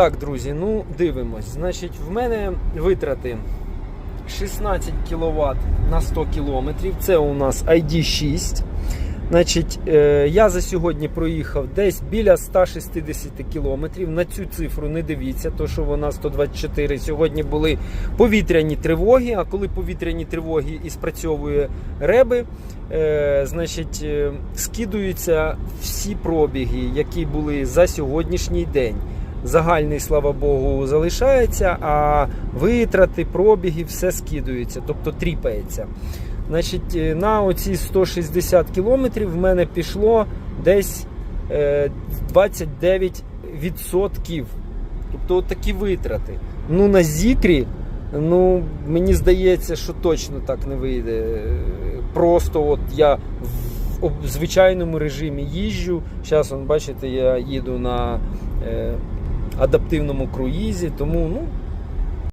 Так, друзі, ну дивимось. Значить, в мене витрати 16 кВт на 100 км. Це у нас ID6. Значить, е, я за сьогодні проїхав десь біля 160 кілометрів. На цю цифру не дивіться, то що вона 124. Сьогодні були повітряні тривоги. А коли повітряні тривоги і спрацьовує реби, е, значить, е, скидуються всі пробіги, які були за сьогоднішній день. Загальний, слава Богу, залишається, а витрати, пробіги, все скидується, тобто тріпається. Значить, е, на оці 160 кілометрів в мене пішло десь е, 29%. Тобто от такі витрати. Ну, на зікрі, ну, мені здається, що точно так не вийде. Е, Просто от я в звичайному режимі їжджу. Зараз, бачите, я їду на е, адаптивному круїзі, тому ну,